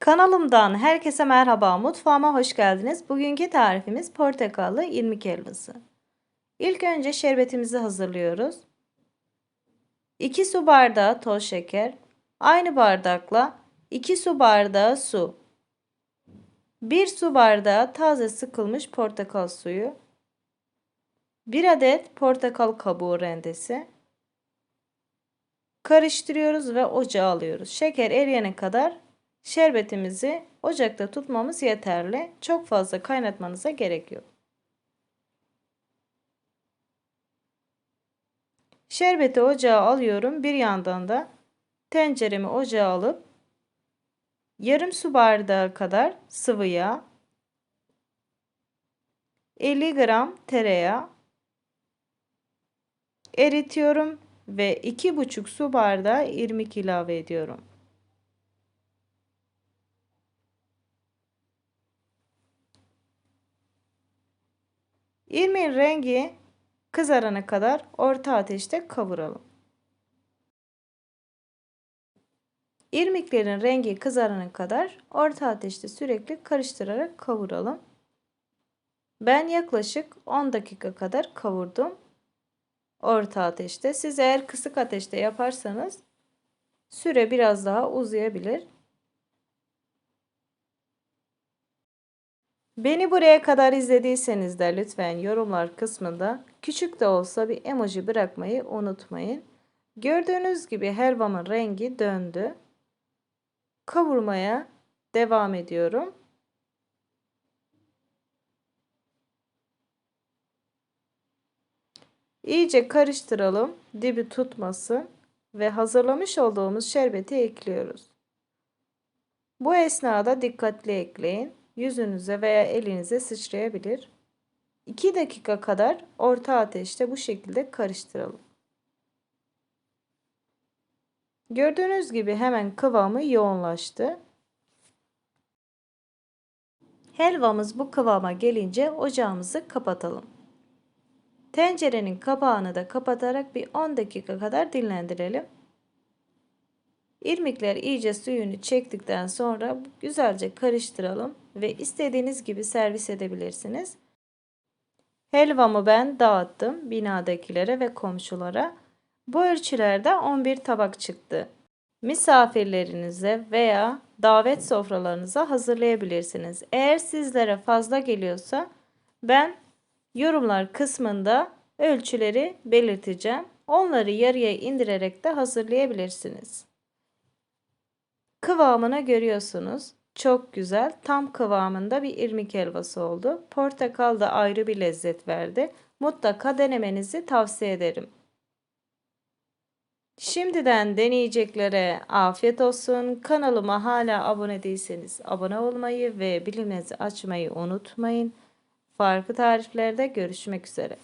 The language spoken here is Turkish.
Kanalımdan herkese merhaba. Mutfağıma hoş geldiniz. Bugünkü tarifimiz portakallı irmik helvası. İlk önce şerbetimizi hazırlıyoruz. 2 su bardağı toz şeker, aynı bardakla 2 su bardağı su, 1 su bardağı taze sıkılmış portakal suyu, 1 adet portakal kabuğu rendesi, karıştırıyoruz ve ocağa alıyoruz. Şeker eriyene kadar Şerbetimizi ocakta tutmamız yeterli. Çok fazla kaynatmanıza gerek yok. Şerbeti ocağa alıyorum. Bir yandan da tenceremi ocağa alıp yarım su bardağı kadar sıvı yağ, 50 gram tereyağı eritiyorum ve 2,5 su bardağı irmik ilave ediyorum. İrmiğin rengi kızarana kadar orta ateşte kavuralım. İrmiklerin rengi kızarana kadar orta ateşte sürekli karıştırarak kavuralım. Ben yaklaşık 10 dakika kadar kavurdum. Orta ateşte. Siz eğer kısık ateşte yaparsanız süre biraz daha uzayabilir. Beni buraya kadar izlediyseniz de lütfen yorumlar kısmında küçük de olsa bir emoji bırakmayı unutmayın. Gördüğünüz gibi helvamın rengi döndü. Kavurmaya devam ediyorum. İyice karıştıralım. Dibi tutmasın ve hazırlamış olduğumuz şerbeti ekliyoruz. Bu esnada dikkatli ekleyin yüzünüze veya elinize sıçrayabilir. 2 dakika kadar orta ateşte bu şekilde karıştıralım. Gördüğünüz gibi hemen kıvamı yoğunlaştı. Helvamız bu kıvama gelince ocağımızı kapatalım. Tencerenin kapağını da kapatarak bir 10 dakika kadar dinlendirelim. İrmikler iyice suyunu çektikten sonra güzelce karıştıralım ve istediğiniz gibi servis edebilirsiniz. Helvamı ben dağıttım binadakilere ve komşulara. Bu ölçülerde 11 tabak çıktı. Misafirlerinize veya davet sofralarınıza hazırlayabilirsiniz. Eğer sizlere fazla geliyorsa ben yorumlar kısmında ölçüleri belirteceğim. Onları yarıya indirerek de hazırlayabilirsiniz. Kıvamını görüyorsunuz. Çok güzel. Tam kıvamında bir irmik helvası oldu. Portakal da ayrı bir lezzet verdi. Mutlaka denemenizi tavsiye ederim. Şimdiden deneyeceklere afiyet olsun. Kanalıma hala abone değilseniz abone olmayı ve biliminizi açmayı unutmayın. Farklı tariflerde görüşmek üzere.